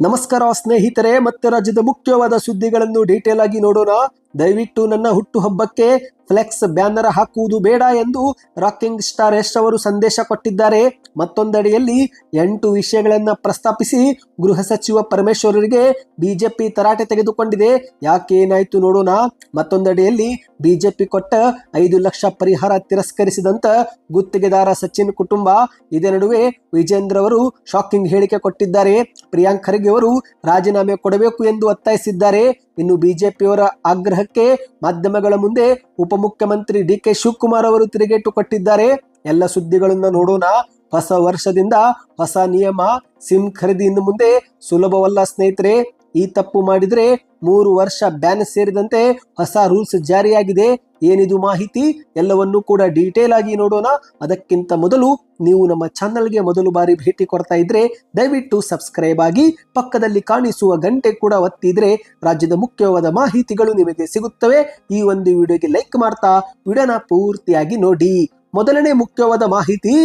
ನಮಸ್ಕಾರ ಸ್ನೇಹಿತರೆ ಮತ್ತೆ ರಾಜ್ಯದ ಮುಖ್ಯವಾದ ಸುದ್ದಿಗಳನ್ನು ಡೀಟೇಲ್ ಆಗಿ ನೋಡೋಣ. ದಯವಿಟ್ಟು ನನ್ನ ಹುಟ್ಟುಹಬ್ಬಕ್ಕೆ ಫ್ಲೆಕ್ಸ್ ಬ್ಯಾನರ್ ಹಾಕುವುದು ಬೇಡ ಎಂದು ರಾಕಿಂಗ್ ಸ್ಟಾರ್ ಯಶ್ ಅವರು ಸಂದೇಶ ಕೊಟ್ಟಿದ್ದಾರೆ. ಮತ್ತೊಂದೆಡೆಯಲ್ಲಿ ಎಂಟು ವಿಷಯಗಳನ್ನ ಪ್ರಸ್ತಾಪಿಸಿ ಗೃಹ ಸಚಿವ ಪರಮೇಶ್ವರರಿಗೆ ಬಿಜೆಪಿ ತರಾಟೆ ತೆಗೆದುಕೊಂಡಿದೆ. ಯಾಕೆ ಏನಾಯ್ತು ನೋಡೋಣ. ಮತ್ತೊಂದೆಡೆಯಲ್ಲಿ ಬಿಜೆಪಿ ಕೊಟ್ಟ ಐದು ಲಕ್ಷ ಪರಿಹಾರ ತಿರಸ್ಕರಿಸಿದಂತ ಗುತ್ತಿಗೆದಾರ ಸಚಿನ್ ಕುಟುಂಬ. ಇದೇ ನಡುವೆ ವಿಜೇಂದ್ರ ಅವರು ಶಾಕಿಂಗ್ ಹೇಳಿಕೆ ಕೊಟ್ಟಿದ್ದಾರೆ. ಪ್ರಿಯಾಂಕ್ ಖರ್ಗೆ ಅವರು ರಾಜೀನಾಮೆ ಕೊಡಬೇಕು ಎಂದು ಒತ್ತಾಯಿಸಿದ್ದಾರೆ. ಇನ್ನು ಬಿಜೆಪಿಯವರ ಆಗ್ರಹಕ್ಕೆ ಮಾಧ್ಯಮಗಳ ಮುಂದೆ ಉಪಮುಖ್ಯಮಂತ್ರಿ ಡಿ ಕೆ ಶಿವಕುಮಾರ್ ಅವರು ತಿರುಗೇಟು ಕೊಟ್ಟಿದ್ದಾರೆ. ಎಲ್ಲ ಸುದ್ದಿಗಳನ್ನ ನೋಡೋಣ. ಹೊಸ ವರ್ಷದಿಂದ ಹೊಸ ನಿಯಮ, ಸಿಮ್ ಖರೀದಿ ಇನ್ನು ಮುಂದೆ ಸುಲಭವಲ್ಲ ಸ್ನೇಹಿತರೆ. ಈ ತಪ್ಪು ಮಾಡಿದ್ರೆ ಮೂರು ವರ್ಷ ಬ್ಯಾನ್ ಸೇರಿದಂತೆ ಹೊಸ ರೂಲ್ಸ್ ಜಾರಿಯಾಗಿದೆ. ಏನಿದು ಮಾಹಿತಿ? ಎಲ್ಲವನ್ನೂ ಕೂಡ ಡೀಟೇಲ್ ಆಗಿ ನೋಡೋಣ. ಅದಕ್ಕಿಂತ ಮೊದಲು ನೀವು ನಮ್ಮ ಚಾನಲ್ಗೆ ಮೊದಲು ಬಾರಿ ಭೇಟಿ ಕೊಡ್ತಾ ಇದ್ರೆ ದಯವಿಟ್ಟು ಸಬ್ಸ್ಕ್ರೈಬ್ ಆಗಿ ಪಕ್ಕದಲ್ಲಿ ಕಾಣಿಸುವ ಗಂಟೆ ಕೂಡ ಒತ್ತಿದ್ರೆ ರಾಜ್ಯದ ಮುಖ್ಯವಾದ ಮಾಹಿತಿಗಳು ನಿಮಗೆ ಸಿಗುತ್ತವೆ. ಈ ಒಂದು ವಿಡಿಯೋಗೆ ಲೈಕ್ ಮಾಡ್ತಾ ವಿಡಿಯೋನ ಪೂರ್ತಿಯಾಗಿ ನೋಡಿ. ಮೊದಲನೇ ಮುಖ್ಯವಾದ ಮಾಹಿತಿ,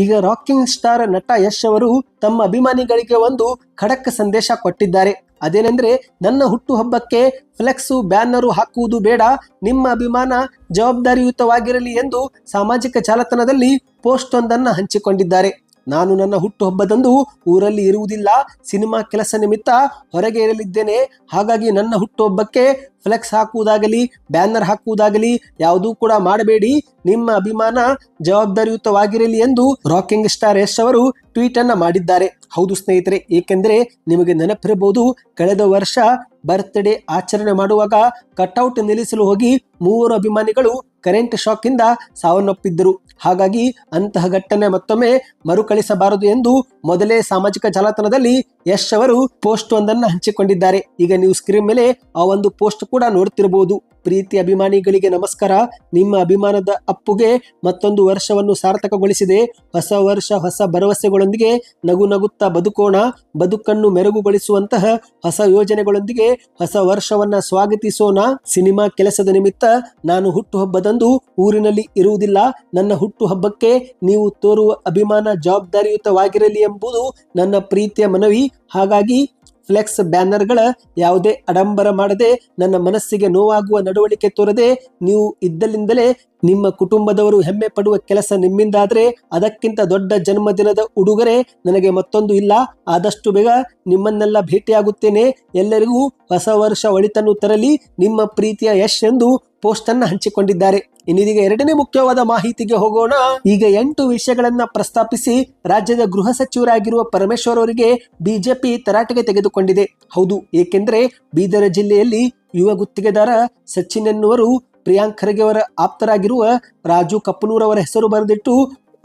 ಈಗ ರಾಕಿಂಗ್ ಸ್ಟಾರ್ ನಟ ಯಶ್ ಅವರು ತಮ್ಮ ಅಭಿಮಾನಿಗಳಿಗೆ ಒಂದು ಖಡಕ್ ಸಂದೇಶ ಕೊಟ್ಟಿದ್ದಾರೆ. ಅದೇನೆಂದ್ರೆ ನನ್ನ ಹುಟ್ಟುಹಬ್ಬಕ್ಕೆ ಫ್ಲೆಕ್ಸು, ಬ್ಯಾನರು ಹಾಕುವುದು ಬೇಡ. ನಿಮ್ಮ ಅಭಿಮಾನ ಜವಾಬ್ದಾರಿಯುತವಾಗಿರಲಿ ಎಂದು ಸಾಮಾಜಿಕ ಜಾಲತಾಣದಲ್ಲಿ ಪೋಸ್ಟ್ ಒಂದನ್ನು ಹಂಚಿಕೊಂಡಿದ್ದಾರೆ. ನಾನು ನನ್ನ ಹುಟ್ಟುಹಬ್ಬದಂದು ಊರಲ್ಲಿ ಇರುವುದಿಲ್ಲ. ಸಿನಿಮಾ ಕೆಲಸ ನಿಮಿತ್ತ ಹೊರಗೆ ಇರಲಿದ್ದೇನೆ. ಹಾಗಾಗಿ ನನ್ನ ಹುಟ್ಟುಹಬ್ಬಕ್ಕೆ ಫ್ಲೆಕ್ಸ್ ಹಾಕುವುದಾಗಲಿ, ಬ್ಯಾನರ್ ಹಾಕುವುದಾಗಲಿ ಯಾವುದೂ ಕೂಡ ಮಾಡಬೇಡಿ. ನಿಮ್ಮ ಅಭಿಮಾನ ಜವಾಬ್ದಾರಿಯುತವಾಗಿರಲಿ ಎಂದು ರಾಕಿಂಗ್ ಸ್ಟಾರ್ ಯಶ್ ಅವರು ಟ್ವೀಟ್ ಅನ್ನ ಮಾಡಿದ್ದಾರೆ. ಹೌದು ಸ್ನೇಹಿತರೆ, ಏಕೆಂದರೆ ನಿಮಗೆ ನೆನಪಿರಬಹುದು, ಕಳೆದ ವರ್ಷ ಬರ್ತ್ಡೇ ಆಚರಣೆ ಮಾಡುವಾಗ ಕಟ್ಔಟ್ ನಿಲ್ಲಿಸಲು ಹೋಗಿ ಮೂವರು ಅಭಿಮಾನಿಗಳು ಕರೆಂಟ್ ಶಾಕ್ ಇಂದ ಸಾವನ್ನಪ್ಪಿದ್ದರು. ಹಾಗಾಗಿ ಅಂತಹ ಘಟನೆ ಮತ್ತೊಮ್ಮೆ ಮರುಕಳಿಸಬಾರದು ಎಂದು ಮೊದಲೇ ಸಾಮಾಜಿಕ ಜಾಲತಾಣದಲ್ಲಿ ಯಶ್ ಅವರು ಪೋಸ್ಟ್ ಒಂದನ್ನು ಹಂಚಿಕೊಂಡಿದ್ದಾರೆ. ಈಗ ನೀವು ಸ್ಕ್ರೀನ್ ಮೇಲೆ ಆ ಒಂದು ಪೋಸ್ಟ್ ಕೂಡ ನೋಡ್ತಿರಬಹುದು ಪ್ರೀತಿ ಅಭಿಮಾನಿಗಳಿಗೆ ನಮಸ್ಕಾರ. ನಿಮ್ಮ ಅಭಿಮಾನದ ಅಪ್ಪುಗೆ ಮತ್ತೊಂದು ವರ್ಷವನ್ನು ಸಾರ್ಥಕಗೊಳಿಸಿದೆ. ಹೊಸ ವರ್ಷ, ಹೊಸ ಭರವಸೆಗಳೊಂದಿಗೆ ನಗು ನಗುತ್ತಾ ಬದುಕೋಣ. ಬದುಕನ್ನು ಮೆರುಗುಗೊಳಿಸುವಂತಹ ಹೊಸ ಯೋಜನೆಗಳೊಂದಿಗೆ ಹೊಸ ವರ್ಷವನ್ನ ಸ್ವಾಗತಿಸೋಣ. ಸಿನಿಮಾ ಕೆಲಸದ ನಿಮಿತ್ತ ನಾನು ಹುಟ್ಟುಹಬ್ಬದಂದು ಊರಿನಲ್ಲಿ ಇರುವುದಿಲ್ಲ. ನನ್ನ ಹುಟ್ಟುಹಬ್ಬಕ್ಕೆ ನೀವು ತೋರುವ ಅಭಿಮಾನ ಜವಾಬ್ದಾರಿಯುತವಾಗಿರಲಿ ಎಂಬುದು ನನ್ನ ಪ್ರೀತಿಯ ಮನವಿ. ಹಾಗಾಗಿ ಫ್ಲೆಕ್ಸ್ ಬ್ಯಾನರ್ಗಳ ಯಾವುದೇ ಅಡಂಬರ ಮಾಡದೆ ನನ್ನ ಮನಸ್ಸಿಗೆ ನೋವಾಗುವ ನಡವಳಿಕೆ ತೋರದೆ ನೀವು ಇದ್ದಲ್ಲಿಂದಲೇ ನಿಮ್ಮ ಕುಟುಂಬದವರು ಹೆಮ್ಮೆ ಪಡುವ ಕೆಲಸ ನಿಮ್ಮಿಂದಾದ್ರೆ ಅದಕ್ಕಿಂತ ದೊಡ್ಡ ಜನ್ಮದಿನದ ಉಡುಗೊರೆ ನನಗೆ ಮತ್ತೊಂದು ಇಲ್ಲ. ಆದಷ್ಟು ಬೇಗ ನಿಮ್ಮನ್ನೆಲ್ಲ ಭೇಟಿಯಾಗುತ್ತೇನೆ. ಎಲ್ಲರಿಗೂ ಹೊಸ ವರ್ಷ ಒಳಿತನ್ನು ತರಲಿ. ನಿಮ್ಮ ಪ್ರೀತಿಯ ಯಶ್ ಎಂದು ಪೋಸ್ಟ್ ಅನ್ನ ಹಂಚಿಕೊಂಡಿದ್ದಾರೆ. ಇನ್ನಿದೀಗ ಎರಡನೇ ಮುಖ್ಯವಾದ ಮಾಹಿತಿಗೆ ಹೋಗೋಣ. ಈಗ ಎಂಟು ವಿಷಯಗಳನ್ನ ಪ್ರಸ್ತಾಪಿಸಿ ರಾಜ್ಯದ ಗೃಹ ಸಚಿವರಾಗಿರುವ ಪರಮೇಶ್ವರ್ ಅವರಿಗೆ ಬಿಜೆಪಿ ತರಾಟೆಗೆ ತೆಗೆದುಕೊಂಡಿದೆ. ಹೌದು, ಏಕೆಂದ್ರೆ ಬೀದರ ಜಿಲ್ಲೆಯಲ್ಲಿ ಯುವ ಗುತ್ತಿಗೆದಾರ ಸಚಿನ್ ಎನ್ನುವರು ಪ್ರಿಯಾಂಕ್ ಖರ್ಗೆ ಅವರ ಆಪ್ತರಾಗಿರುವ ರಾಜು ಕಪ್ಪನೂರ್ ಅವರ ಹೆಸರು ಬರೆದಿಟ್ಟು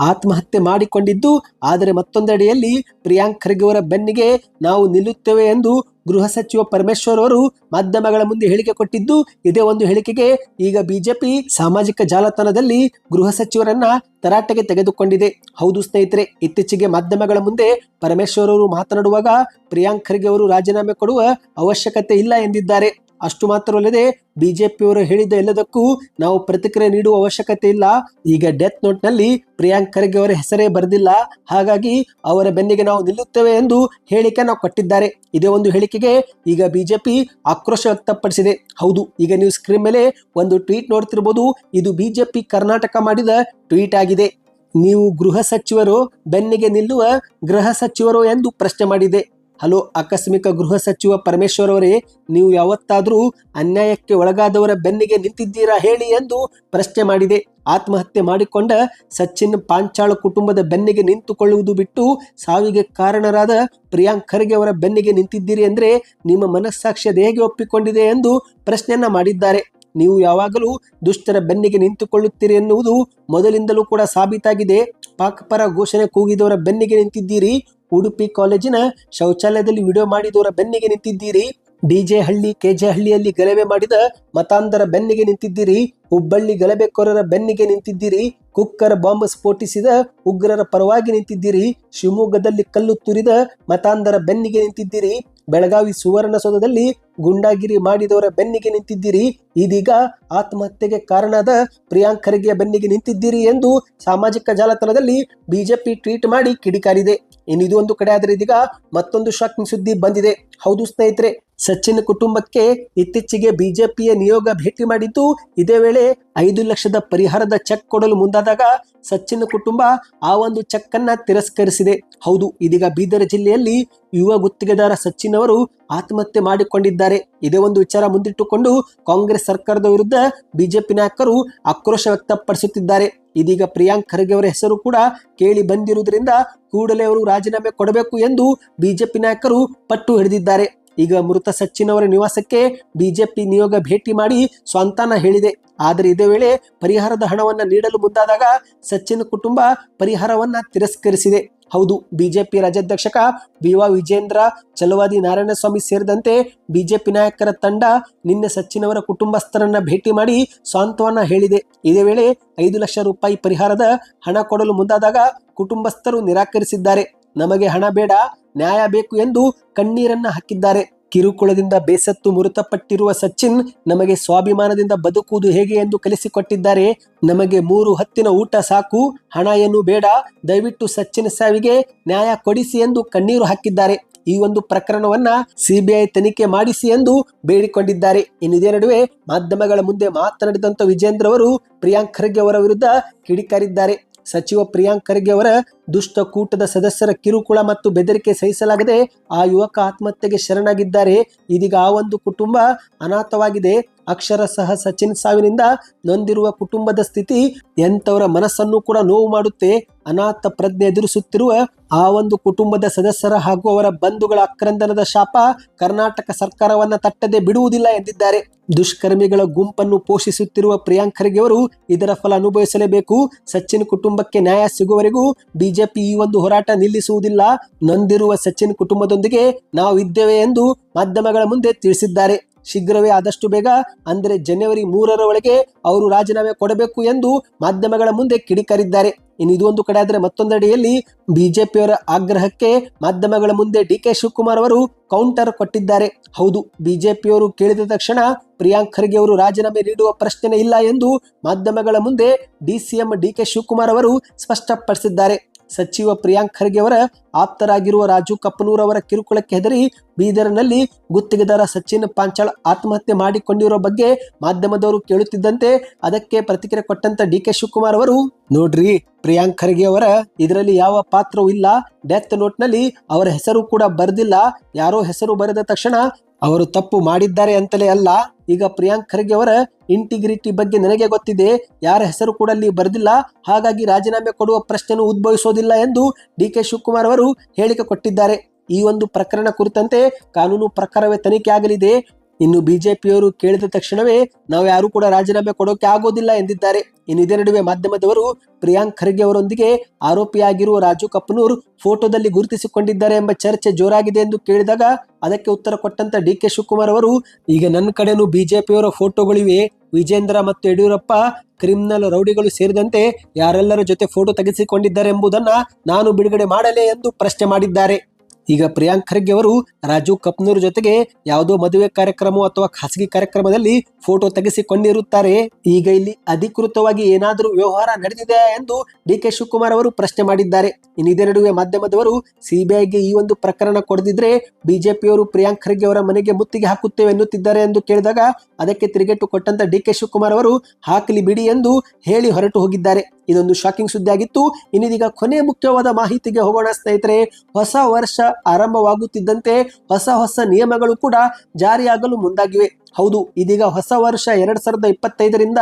ಆತ್ಮಹತ್ಯೆ ಮಾಡಿಕೊಂಡಿದ್ದು, ಆದರೆ ಮತ್ತೊಂದೆಡೆಯಲ್ಲಿ ಪ್ರಿಯಾಂಕ್ ಖರ್ಗೆ ಅವರ ಬೆನ್ನಿಗೆ ನಾವು ನಿಲ್ಲುತ್ತೇವೆ ಎಂದು ಗೃಹ ಸಚಿವ ಪರಮೇಶ್ವರ್ ಅವರು ಮಾಧ್ಯಮಗಳ ಮುಂದೆ ಹೇಳಿಕೆ ಕೊಟ್ಟಿದ್ದು, ಇದೇ ಒಂದು ಹೇಳಿಕೆಗೆ ಈಗ ಬಿಜೆಪಿ ಸಾಮಾಜಿಕ ಜಾಲತಾಣದಲ್ಲಿ ಗೃಹ ಸಚಿವರನ್ನ ತರಾಟೆಗೆ ತೆಗೆದುಕೊಂಡಿದೆ. ಹೌದು ಸ್ನೇಹಿತರೆ, ಇತ್ತೀಚೆಗೆ ಮಾಧ್ಯಮಗಳ ಮುಂದೆ ಪರಮೇಶ್ವರ್ ಅವರು ಮಾತನಾಡುವಾಗ ಪ್ರಿಯಾಂಕ್ ಖರ್ಗೆ ಅವರು ರಾಜೀನಾಮೆ ಕೊಡುವ ಅವಶ್ಯಕತೆ ಇಲ್ಲ ಎಂದಿದ್ದಾರೆ. ಅಷ್ಟು ಮಾತ್ರವಲ್ಲದೆ ಬಿಜೆಪಿಯವರು ಹೇಳಿದ ಎಲ್ಲದಕ್ಕೂ ನಾವು ಪ್ರತಿಕ್ರಿಯೆ ನೀಡುವ ಅವಶ್ಯಕತೆ ಇಲ್ಲ. ಈಗ ಡೆತ್ ನೋಟ್ನಲ್ಲಿ ಪ್ರಿಯಾಂಕ್ ಖರ್ಗೆ ಅವರ ಹೆಸರೇ ಬರೆದಿಲ್ಲ. ಹಾಗಾಗಿ ಅವರ ಬೆನ್ನಿಗೆ ನಾವು ನಿಲ್ಲುತ್ತೇವೆ ಎಂದು ಹೇಳಿಕೆ ನಾವು ಕೊಟ್ಟಿದ್ದಾರೆ. ಇದೇ ಒಂದು ಹೇಳಿಕೆಗೆ ಈಗ ಬಿಜೆಪಿ ಆಕ್ರೋಶ ವ್ಯಕ್ತಪಡಿಸಿದೆ. ಹೌದು, ಈಗ ನೀವು ಸ್ಕ್ರೀನ್ ಮೇಲೆ ಒಂದು ಟ್ವೀಟ್ ನೋಡ್ತಿರ್ಬೋದು. ಇದು ಬಿಜೆಪಿ ಕರ್ನಾಟಕ ಮಾಡಿದ ಟ್ವೀಟ್ ಆಗಿದೆ. ನೀವು ಗೃಹ ಸಚಿವರು, ಬೆನ್ನಿಗೆ ನಿಲ್ಲುವ ಗೃಹ ಸಚಿವರು ಎಂದು ಪ್ರಶ್ನೆ ಮಾಡಿದೆ. ಹಲೋ ಆಕಸ್ಮಿಕ ಗೃಹ ಸಚಿವ ಪರಮೇಶ್ವರ್ ಅವರೇ ನೀವು ಯಾವತ್ತಾದರೂ ಅನ್ಯಾಯಕ್ಕೆ ಒಳಗಾದವರ ಬೆನ್ನಿಗೆ ನಿಂತಿದ್ದೀರಾ ಹೇಳಿ ಎಂದು ಪ್ರಶ್ನೆ ಮಾಡಿದೆ. ಆತ್ಮಹತ್ಯೆ ಮಾಡಿಕೊಂಡ ಸಚಿನ್ ಪಾಂಚಾಳ ಕುಟುಂಬದ ಬೆನ್ನಿಗೆ ನಿಂತುಕೊಳ್ಳುವುದು ಬಿಟ್ಟು ಸಾವಿಗೆ ಕಾರಣರಾದ ಪ್ರಿಯಾಂಕ್ ಖರ್ಗೆ ಅವರ ಬೆನ್ನಿಗೆ ನಿಂತಿದ್ದೀರಿ ಅಂದ್ರೆ ನಿಮ್ಮ ಮನಸ್ಸಾಕ್ಷಿ ಅದು ಹೇಗೆ ಒಪ್ಪಿಕೊಂಡಿದೆ ಎಂದು ಪ್ರಶ್ನೆಯನ್ನ ಮಾಡಿದ್ದಾರೆ. ನೀವು ಯಾವಾಗಲೂ ದುಷ್ಟರ ಬೆನ್ನಿಗೆ ನಿಂತುಕೊಳ್ಳುತ್ತೀರಿ ಎನ್ನುವುದು ಮೊದಲಿಂದಲೂ ಕೂಡ ಸಾಬೀತಾಗಿದೆ. ಪಾಕ್ ಪರ ಘೋಷಣೆ ಕೂಗಿದವರ ಬೆನ್ನಿಗೆ ನಿಂತಿದ್ದೀರಿ ಉಡುಪಿ ಕಾಲೇಜಿನ ಶೌಚಾಲಯದಲ್ಲಿ ವಿಡಿಯೋ ಮಾಡಿದವರ ಬೆನ್ನಿಗೆ ನಿಂತಿದ್ದೀರಿ. ಡಿಜೆ ಹಳ್ಳಿ, ಕೆಜೆ ಹಳ್ಳಿಯಲ್ಲಿ ಗಲಭೆ ಮಾಡಿದ ಮತಾಂಧರ ಬೆನ್ನಿಗೆ ನಿಂತಿದ್ದೀರಿ. ಹುಬ್ಬಳ್ಳಿ ಗಲಭೆಕೋರರ ಬೆನ್ನಿಗೆ ನಿಂತಿದ್ದೀರಿ. ಕುಕ್ಕರ್ ಬಾಂಬ್ ಸ್ಫೋಟಿಸಿದ ಉಗ್ರರ ಪರವಾಗಿ ನಿಂತಿದ್ದೀರಿ. ಶಿವಮೊಗ್ಗದಲ್ಲಿ ಕಲ್ಲು ತುರಿದ ಮತಾಂಧರ ಬೆನ್ನಿಗೆ ನಿಂತಿದ್ದೀರಿ. ಬೆಳಗಾವಿ ಸುವರ್ಣಸೌಧದಲ್ಲಿ ಗುಂಡಾಗಿರಿ ಮಾಡಿದವರ ಬೆನ್ನಿಗೆ ನಿಂತಿದ್ದೀರಿ. ಇದೀಗ ಆತ್ಮಹತ್ಯೆಗೆ ಕಾರಣದ ಪ್ರಿಯಾಂಕ್ ಬೆನ್ನಿಗೆ ನಿಂತಿದ್ದೀರಿ ಎಂದು ಸಾಮಾಜಿಕ ಜಾಲತಾಣದಲ್ಲಿ ಬಿಜೆಪಿ ಟ್ವೀಟ್ ಮಾಡಿ ಕಿಡಿಕಾರಿದೆ. ಇನ್ನಿದು ಒಂದು ಕಡೆ ಆದರೆ ಇದೀಗ ಮತ್ತೊಂದು ಶಾಕಿಂಗ್ ಸುದ್ದಿ ಬಂದಿದೆ. ಹೌದು ಸ್ನೇಹಿತರೆ, ಸಚಿನ್ ಕುಟುಂಬಕ್ಕೆ ಇತ್ತೀಚೆಗೆ ಬಿಜೆಪಿಯ ನಿಯೋಗ ಭೇಟಿ ಮಾಡಿದ್ದು, ಇದೇ ವೇಳೆ ಐದು ಲಕ್ಷದ ಪರಿಹಾರದ ಚೆಕ್ ಕೊಡಲು ಮುಂದಾದಾಗ ಸಚಿನ್ ಕುಟುಂಬ ಆ ಒಂದು ಚೆಕ್ ಅನ್ನ ತಿರಸ್ಕರಿಸಿದೆ. ಹೌದು, ಇದೀಗ ಬೀದರ್ ಜಿಲ್ಲೆಯಲ್ಲಿ ಯುವ ಗುತ್ತಿಗೆದಾರ ಸಚಿನ್ ಅವರು ಆತ್ಮಹತ್ಯೆ ಮಾಡಿಕೊಂಡಿದ್ದಾರೆ. ಇದೇ ಒಂದು ವಿಚಾರ ಮುಂದಿಟ್ಟುಕೊಂಡು ಕಾಂಗ್ರೆಸ್ ಸರ್ಕಾರದ ವಿರುದ್ಧ ಬಿಜೆಪಿ ನಾಯಕರು ಆಕ್ರೋಶ ವ್ಯಕ್ತಪಡಿಸುತ್ತಿದ್ದಾರೆ. ಇದೀಗ ಪ್ರಿಯಾಂಕ್ ಖರ್ಗೆ ಅವರ ಹೆಸರು ಕೂಡ ಕೇಳಿ ಬಂದಿರುವುದರಿಂದ ಕೂಡಲೇ ಅವರು ರಾಜೀನಾಮೆ ಕೊಡಬೇಕು ಎಂದು ಬಿಜೆಪಿ ನಾಯಕರು ಪಟ್ಟು ಹಿಡಿದಿದ್ದಾರೆ. ಈಗ ಮೃತ ಸಚ್ಚಿನವರ ನಿವಾಸಕ್ಕೆ ಬಿಜೆಪಿ ನಿಯೋಗ ಭೇಟಿ ಮಾಡಿ ಸ್ವಂತಾನ ಹೇಳಿದೆ. ಆದರೆ ಇದೇ ವೇಳೆ ಪರಿಹಾರದ ಹಣವನ್ನು ನೀಡಲು ಮುಂದಾದಾಗ ಸಚ್ಚಿನ್ ಕುಟುಂಬ ಪರಿಹಾರವನ್ನ ತಿರಸ್ಕರಿಸಿದೆ. ಹೌದು ಬಿಜೆಪಿ ರಾಜ್ಯಾಧ್ಯಕ್ಷಕ ವಾ ವಿಜೇಂದ್ರ, ಚಲವಾದಿ ನಾರಾಯಣಸ್ವಾಮಿ ಸೇರಿದಂತೆ ಬಿಜೆಪಿ ನಾಯಕರ ತಂಡ ನಿನ್ನೆ ಸಚಿನ್ ಅವರ ಕುಟುಂಬಸ್ಥರನ್ನ ಭೇಟಿ ಮಾಡಿ ಸಾಂತ್ವನ ಹೇಳಿದೆ. ಇದೇ ವೇಳೆ ಐದು ಲಕ್ಷ ರೂಪಾಯಿ ಪರಿಹಾರದ ಹಣ ಕೊಡಲು ಮುಂದಾದಾಗ ಕುಟುಂಬಸ್ಥರು ನಿರಾಕರಿಸಿದ್ದಾರೆ. ನಮಗೆ ಹಣ ಬೇಡ, ನ್ಯಾಯ ಬೇಕು ಎಂದು ಕಣ್ಣೀರನ್ನ ಹಾಕಿದ್ದಾರೆ. ಕಿರುಕುಳದಿಂದ ಬೇಸತ್ತು ಮೃತಪಟ್ಟಿರುವ ಸಚಿನ್ ನಮಗೆ ಸ್ವಾಭಿಮಾನದಿಂದ ಬದುಕುವುದು ಹೇಗೆ ಎಂದು ಕಲಿಸಿಕೊಟ್ಟಿದ್ದಾರೆ. ನಮಗೆ ಮೂರು ಹತ್ತಿನ ಊಟ ಸಾಕು, ಹಣ ಏನು ಬೇಡ, ದಯವಿಟ್ಟು ಸಚಿನ್ ಸಾವಿಗೆ ನ್ಯಾಯ ಕೊಡಿಸಿ ಎಂದು ಕಣ್ಣೀರು ಹಾಕಿದ್ದಾರೆ. ಈ ಒಂದು ಪ್ರಕರಣವನ್ನ ಸಿಬಿಐ ತನಿಖೆ ಮಾಡಿಸಿ ಎಂದು ಬೇಡಿಕೊಂಡಿದ್ದಾರೆ. ಇನ್ನಿದೇ ನಡುವೆ ಮಾಧ್ಯಮಗಳ ಮುಂದೆ ಮಾತನಾಡಿದಂತ ವಿಜೇಂದ್ರ ಅವರು ಪ್ರಿಯಾಂಕ್ ಖರ್ಗೆ ಅವರ ವಿರುದ್ಧ ಕಿಡಿಕಾರಿದ್ದಾರೆ. ಸಚಿವ ಪ್ರಿಯಾಂಕ್ ಖರ್ಗೆ ಅವರ ದುಷ್ಟ ಕೂಟದ ಸದಸ್ಯರ ಕಿರುಕುಳ ಮತ್ತು ಬೆದರಿಕೆ ಸಹಿಸಲಾಗದೆ ಆ ಯುವಕ ಆತ್ಮಹತ್ಯೆಗೆ ಶರಣಾಗಿದ್ದಾರೆ. ಇದೀಗ ಆ ಒಂದು ಕುಟುಂಬ ಅನಾಥವಾಗಿದೆ. ಅಕ್ಷರ ಸಹ ಸಚಿನ್ ಸಾವಿನಿಂದ ನೊಂದಿರುವ ಕುಟುಂಬದ ಸ್ಥಿತಿ ಎಂತವರ ಮನಸ್ಸನ್ನು ಕೂಡ ನೋವು ಮಾಡುತ್ತೆ. ಅನಾಥ ಪ್ರಜ್ಞೆ ಎದುರಿಸುತ್ತಿರುವ ಆ ಒಂದು ಕುಟುಂಬದ ಸದಸ್ಯರ ಹಾಗೂ ಅವರ ಬಂಧುಗಳ ಅಕ್ರಂದನದ ಶಾಪ ಕರ್ನಾಟಕ ಸರ್ಕಾರವನ್ನ ತಟ್ಟದೆ ಬಿಡುವುದಿಲ್ಲ ಎಂದಿದ್ದಾರೆ. ದುಷ್ಕರ್ಮಿಗಳ ಗುಂಪನ್ನು ಪೋಷಿಸುತ್ತಿರುವ ಪ್ರಿಯಾಂಕ್ ಅವರು ಇದರ ಫಲ ಅನುಭವಿಸಲೇಬೇಕು. ಸಚಿನ್ ಕುಟುಂಬಕ್ಕೆ ನ್ಯಾಯ ಸಿಗುವವರೆಗೂ ಬಿಜೆಪಿ ಈ ಒಂದು ಹೋರಾಟ ನಿಲ್ಲಿಸುವುದಿಲ್ಲ. ನೊಂದಿರುವ ಸಚಿನ್ ಕುಟುಂಬದೊಂದಿಗೆ ನಾವು ಇದ್ದೇವೆ ಎಂದು ಮಾಧ್ಯಮಗಳ ಮುಂದೆ ತಿಳಿಸಿದ್ದಾರೆ. ಶೀಘ್ರವೇ ಆದಷ್ಟು ಬೇಗ, ಅಂದರೆ ಜನವರಿ ಮೂರರ ಒಳಗೆ ಅವರು ರಾಜೀನಾಮೆ ಕೊಡಬೇಕು ಎಂದು ಮಾಧ್ಯಮಗಳ ಮುಂದೆ ಕಿಡಿಕಾರಿದ್ದಾರೆ. ಇನ್ನು ಇದು ಒಂದು ಕಡೆ ಆದರೆ ಮತ್ತೊಂದೆಡೆಯಲ್ಲಿ ಬಿಜೆಪಿಯವರ ಆಗ್ರಹಕ್ಕೆ ಮಾಧ್ಯಮಗಳ ಮುಂದೆ ಡಿ ಕೆ ಶಿವಕುಮಾರ್ ಅವರು ಕೌಂಟರ್ ಕೊಟ್ಟಿದ್ದಾರೆ. ಹೌದು, ಬಿಜೆಪಿಯವರು ಕೇಳಿದ ತಕ್ಷಣ ಪ್ರಿಯಾಂಕ್ ಖರ್ಗೆ ಅವರು ರಾಜೀನಾಮೆ ನೀಡುವ ಪ್ರಶ್ನೆ ಇಲ್ಲ ಎಂದು ಮಾಧ್ಯಮಗಳ ಮುಂದೆ ಡಿಸಿಎಂ ಡಿ ಕೆ ಶಿವಕುಮಾರ್ ಅವರು ಸ್ಪಷ್ಟಪಡಿಸಿದ್ದಾರೆ. ಸಚಿವ ಪ್ರಿಯಾಂಕ್ ಖರ್ಗೆ ಅವರ ಆಪ್ತರಾಗಿರುವ ರಾಜು ಕಪ್ಪನೂರ್ ಅವರ ಕಿರುಕುಳಕ್ಕೆ ಹೆದರಿ ಬೀದರ್ನಲ್ಲಿ ಗುತ್ತಿಗೆದಾರ ಸಚಿನ್ ಪಾಂಚಾಳ್ ಆತ್ಮಹತ್ಯೆ ಮಾಡಿಕೊಂಡಿರೋ ಬಗ್ಗೆ ಮಾಧ್ಯಮದವರು ಕೇಳುತ್ತಿದ್ದಂತೆ ಅದಕ್ಕೆ ಪ್ರತಿಕ್ರಿಯೆ ಕೊಟ್ಟಂತ ಡಿ ಕೆ ಶಿವಕುಮಾರ್ ಅವರು, ನೋಡ್ರಿ ಪ್ರಿಯಾಂಕ್ ಖರ್ಗೆ ಅವರ ಇದರಲ್ಲಿ ಯಾವ ಪಾತ್ರವೂ ಇಲ್ಲ, ಡೆತ್ ನೋಟ್ನಲ್ಲಿ ಅವರ ಹೆಸರು ಕೂಡ ಬರೆದಿಲ್ಲ, ಯಾರೋ ಹೆಸರು ಬರೆದ ತಕ್ಷಣ ಅವರು ತಪ್ಪು ಮಾಡಿದ್ದಾರೆ ಅಂತಲೇ ಅಲ್ಲ, ಈಗ ಪ್ರಿಯಾಂಕ್ ಖರ್ಗೆ ಅವರ ಇಂಟಿಗ್ರಿಟಿ ಬಗ್ಗೆ ನನಗೆ ಗೊತ್ತಿದೆ. ಯಾರ ಹೆಸರು ಕೂಡ ಅಲ್ಲಿ ಬರೆದಿಲ್ಲ. ಹಾಗಾಗಿ ರಾಜೀನಾಮೆ ಕೊಡುವ ಪ್ರಶ್ನೆನೂ ಉದ್ಭವಿಸೋದಿಲ್ಲ ಎಂದು ಡಿ ಕೆ ಶಿವಕುಮಾರ್ ಅವರು ಹೇಳಿಕೆ ಕೊಟ್ಟಿದ್ದಾರೆ. ಈ ಒಂದು ಪ್ರಕರಣ ಕುರಿತಂತೆ ಕಾನೂನು ಪ್ರಕಾರವೇ ತನಿಖೆ ಆಗಲಿದೆ. ಇನ್ನು ಬಿಜೆಪಿಯವರು ಕೇಳಿದ ತಕ್ಷಣವೇ ನಾವು ಯಾರು ಕೂಡ ರಾಜೀನಾಮೆ ಕೊಡೋಕೆ ಆಗೋದಿಲ್ಲ ಎಂದಿದ್ದಾರೆ. ಇನ್ನು ಇದೇ ನಡುವೆ ಮಾಧ್ಯಮದವರು ಪ್ರಿಯಾಂಕ್ ಖರ್ಗೆ ಅವರೊಂದಿಗೆ ಆರೋಪಿಯಾಗಿರುವ ರಾಜು ಕಪ್ಪನೂರ್ ಫೋಟೋದಲ್ಲಿ ಗುರುತಿಸಿಕೊಂಡಿದ್ದಾರೆ ಎಂಬ ಚರ್ಚೆ ಜೋರಾಗಿದೆ ಎಂದು ಕೇಳಿದಾಗ ಅದಕ್ಕೆ ಉತ್ತರ ಕೊಟ್ಟಂತ ಡಿ ಕೆ ಶಿವಕುಮಾರ್ ಅವರು, ಈಗ ನನ್ನ ಕಡೆನೂ ಬಿಜೆಪಿಯವರ ಫೋಟೋಗಳಿವೆ. ವಿಜೇಂದ್ರ ಮತ್ತು ಯಡಿಯೂರಪ್ಪ ಕ್ರಿಮಿನಲ್ ರೌಡಿಗಳು ಸೇರಿದಂತೆ ಯಾರೆಲ್ಲರ ಜೊತೆ ಫೋಟೋ ತೆಗೆಸಿಕೊಂಡಿದ್ದಾರೆ ಎಂಬುದನ್ನ ನಾನು ಬಿಡುಗಡೆ ಮಾಡಲೇ ಎಂದು ಪ್ರಶ್ನೆ ಮಾಡಿದ್ದಾರೆ. ಈಗ ಪ್ರಿಯಾಂಕ್ ಖರ್ಗೆ ಅವರು ರಾಜು ಕಪ್ನೂರ್ ಜೊತೆಗೆ ಯಾವುದೋ ಮದುವೆ ಕಾರ್ಯಕ್ರಮ ಅಥವಾ ಖಾಸಗಿ ಕಾರ್ಯಕ್ರಮದಲ್ಲಿ ಫೋಟೋ ತೆಗೆಸಿಕೊಂಡಿರುತ್ತಾರೆ. ಈಗ ಇಲ್ಲಿ ಅಧಿಕೃತವಾಗಿ ಏನಾದರೂ ವ್ಯವಹಾರ ನಡೆದಿದೆ ಎಂದು ಡಿ ಕೆ ಶಿವಕುಮಾರ್ ಅವರು ಪ್ರಶ್ನೆ ಮಾಡಿದ್ದಾರೆ. ಇನ್ನು ಇದೇ ನಡುವೆ ಮಾಧ್ಯಮದವರು ಸಿಬಿಐಗೆ ಈ ಒಂದು ಪ್ರಕರಣ ಕೊಡದಿದ್ರೆ ಬಿಜೆಪಿಯವರು ಪ್ರಿಯಾಂಕ್ ಖರ್ಗೆ ಅವರ ಮನೆಗೆ ಮುತ್ತಿಗೆ ಹಾಕುತ್ತೇವೆ ಎನ್ನುತ್ತಿದ್ದಾರೆ ಎಂದು ಕೇಳಿದಾಗ ಅದಕ್ಕೆ ತಿರುಗೇಟು ಕೊಟ್ಟಂತ ಡಿ ಕೆ ಶಿವಕುಮಾರ್ ಅವರು ಹಾಕಲಿ ಬಿಡಿ ಎಂದು ಹೇಳಿ ಹೊರಟು ಹೋಗಿದ್ದಾರೆ. ಇದೊಂದು ಶಾಕಿಂಗ್ ಸುದ್ದಿ ಆಗಿತ್ತು ಇನ್ನಿದೀಗ ಕೊನೆ ಮುಖ್ಯವಾದ ಮಾಹಿತಿಗೆ ಹೋಗೋಣ ಸ್ನೇಹಿತರೆ, ಹೊಸ ವರ್ಷ ಆರಂಭವಾಗುತ್ತಿದ್ದಂತೆ ಹೊಸ ಹೊಸ ನಿಯಮಗಳು ಕೂಡ ಜಾರಿಯಾಗಲು ಮುಂದಾಗಿವೆ. ಹೌದು, ಇದೀಗ ಹೊಸ ವರ್ಷ ಎರಡ್ ಸಾವಿರದ ಇಪ್ಪತ್ತೈದರಿಂದ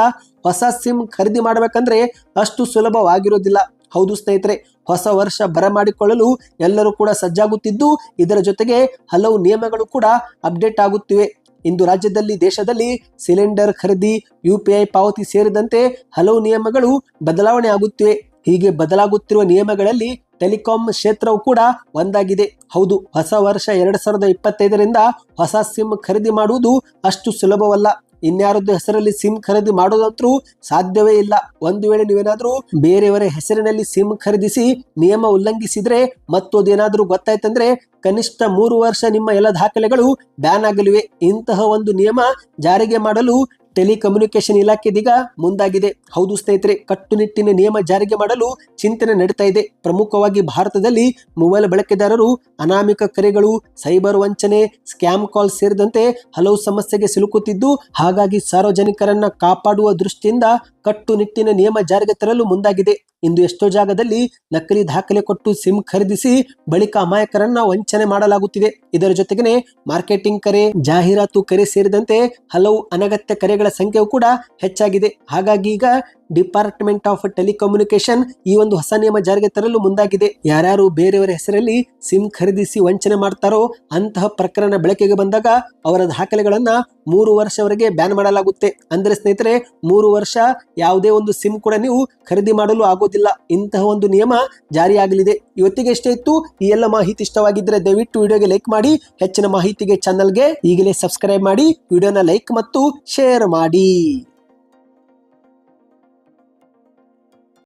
ಹೊಸ ಸಿಮ್ ಖರೀದಿ ಮಾಡಬೇಕಂದ್ರೆ ಅಷ್ಟು ಸುಲಭವಾಗಿರೋದಿಲ್ಲ. ಹೌದು ಸ್ನೇಹಿತರೆ, ಹೊಸ ವರ್ಷ ಬರಮಾಡಿಕೊಳ್ಳಲು ಎಲ್ಲರೂ ಕೂಡ ಸಜ್ಜಾಗುತ್ತಿದ್ದು, ಇದರ ಜೊತೆಗೆ ಹಲವು ನಿಯಮಗಳು ಕೂಡ ಅಪ್ಡೇಟ್ ಆಗುತ್ತಿವೆ. ಇಂದು ರಾಜ್ಯದಲ್ಲಿ, ದೇಶದಲ್ಲಿ ಸಿಲಿಂಡರ್ ಖರೀದಿ ಯುಪಿಐ ಪಾವತಿ ಸೇರಿದಂತೆ ಹಲವು ನಿಯಮಗಳು ಬದಲಾವಣೆ ಆಗುತ್ತಿವೆ. ಹೀಗೆ ಬದಲಾಗುತ್ತಿರುವ ನಿಯಮಗಳಲ್ಲಿ ಟೆಲಿಕಾಂ ಕ್ಷೇತ್ರವು ಕೂಡ ಒಂದಾಗಿದೆ. ಹೌದು, ಹೊಸ ವರ್ಷ ಎರಡ್ ಸಾವಿರದ ಇಪ್ಪತ್ತೈದರಿಂದ ಹೊಸ ಸಿಮ್ ಖರೀದಿ ಮಾಡುವುದು ಅಷ್ಟು ಸುಲಭವಲ್ಲ. ಇನ್ಯಾರದ್ದು ಹೆಸರಲ್ಲಿ ಸಿಮ್ ಖರೀದಿ ಮಾಡೋದಂತೂ ಸಾಧ್ಯವೇ ಇಲ್ಲ. ಒಂದು ವೇಳೆ ನೀವೇನಾದ್ರೂ ಬೇರೆಯವರ ಹೆಸರಿನಲ್ಲಿ ಸಿಮ್ ಖರೀದಿಸಿ ನಿಯಮ ಉಲ್ಲಂಘಿಸಿದ್ರೆ ಮತ್ತು ಅದೇನಾದ್ರೂ ಗೊತ್ತಾಯ್ತಂದ್ರೆ ಕನಿಷ್ಠ ಮೂರು ವರ್ಷ ನಿಮ್ಮ ಎಲ್ಲ ದಾಖಲೆಗಳು ಬ್ಯಾನ್ ಆಗಲಿವೆ. ಇಂತಹ ಒಂದು ನಿಯಮ ಜಾರಿಗೆ ಮಾಡಲು ಟೆಲಿಕಮ್ಯುನಿಕೇಶನ್ ಇಲಾಖೆದೀಗ ಮುಂದಾಗಿದೆ. ಹೌದು ಸ್ನೇಹಿತರೆ, ಕಟ್ಟುನಿಟ್ಟಿನ ನಿಯಮ ಜಾರಿಗೆ ಮಾಡಲು ಚಿಂತನೆ ನಡೀತಾ ಇದೆ. ಪ್ರಮುಖವಾಗಿ ಭಾರತದಲ್ಲಿ ಮೊಬೈಲ್ ಬಳಕೆದಾರರು ಅನಾಮಿಕ ಕರೆಗಳು ಸೈಬರ್ ವಂಚನೆ ಸ್ಕ್ಯಾಮ್ ಕಾಲ್ ಸೇರಿದಂತೆ ಹಲವು ಸಮಸ್ಯೆಗೆ ಸಿಲುಕುತ್ತಿದ್ದು, ಹಾಗಾಗಿ ಸಾರ್ವಜನಿಕರನ್ನ ಕಾಪಾಡುವ ದೃಷ್ಟಿಯಿಂದ ಕಟ್ಟುನಿಟ್ಟಿನ ನಿಯಮ ಜಾರಿಗೆ ತರಲು ಮುಂದಾಗಿದೆ. ಇಂದು ಎಷ್ಟೋ ಜಾಗದಲ್ಲಿ ನಕಲಿ ದಾಖಲೆ ಕೊಟ್ಟು ಸಿಮ್ ಖರೀದಿಸಿ ಬಳಿಕ ಅಮಾಯಕರನ್ನ ವಂಚನೆ ಮಾಡಲಾಗುತ್ತಿದೆ. ಇದರ ಜೊತೆಗೇನೆ ಮಾರ್ಕೆಟಿಂಗ್ ಕರೆ, ಜಾಹೀರಾತು ಕರೆ ಸೇರಿದಂತೆ ಹಲವು ಅನಗತ್ಯ ಕರೆಗಳ ಸಂಖ್ಯೆಯು ಕೂಡ ಹೆಚ್ಚಾಗಿದೆ. ಹಾಗಾಗಿ ಈಗ ಡಿಪಾರ್ಟ್ಮೆಂಟ್ ಆಫ್ ಟೆಲಿಕಮ್ಯುನಿಕೇಶನ್ ಈ ಒಂದು ಹೊಸ ನಿಯಮ ಜಾರಿಗೆ ತರಲು ಮುಂದಾಗಿದೆ. ಯಾರ್ಯಾರು ಬೇರೆಯವರ ಹೆಸರಲ್ಲಿ ಸಿಮ್ ಖರೀದಿಸಿ ವಂಚನೆ ಮಾಡ್ತಾರೋ ಅಂತಹ ಪ್ರಕರಣ ಬೆಳಕಿಗೆ ಬಂದಾಗ ಅವರ ದಾಖಲೆಗಳನ್ನ ಮೂರು ವರ್ಷವರೆಗೆ ಬ್ಯಾನ್ ಮಾಡಲಾಗುತ್ತೆ. ಅಂದ್ರೆ ಸ್ನೇಹಿತರೆ, ಮೂರು ವರ್ಷ ಯಾವುದೇ ಒಂದು ಸಿಮ್ ಕೂಡ ನೀವು ಖರೀದಿ ಮಾಡಲು ಆಗೋದಿಲ್ಲ. ಇಂತಹ ಒಂದು ನಿಯಮ ಜಾರಿಯಾಗಲಿದೆ. ಇವತ್ತಿಗೆ ಎಷ್ಟೇ ಇತ್ತು, ಈ ಎಲ್ಲ ಮಾಹಿತಿ ಇಷ್ಟವಾಗಿದ್ದರೆ ದಯವಿಟ್ಟು ವಿಡಿಯೋಗೆ ಲೈಕ್ ಮಾಡಿ, ಹೆಚ್ಚಿನ ಮಾಹಿತಿಗೆ ಚಾನಲ್ಗೆ ಈಗಲೇ ಸಬ್ಸ್ಕ್ರೈಬ್ ಮಾಡಿ, ವಿಡಿಯೋನ ಲೈಕ್ ಮತ್ತು ಶೇರ್ ಮಾಡಿ.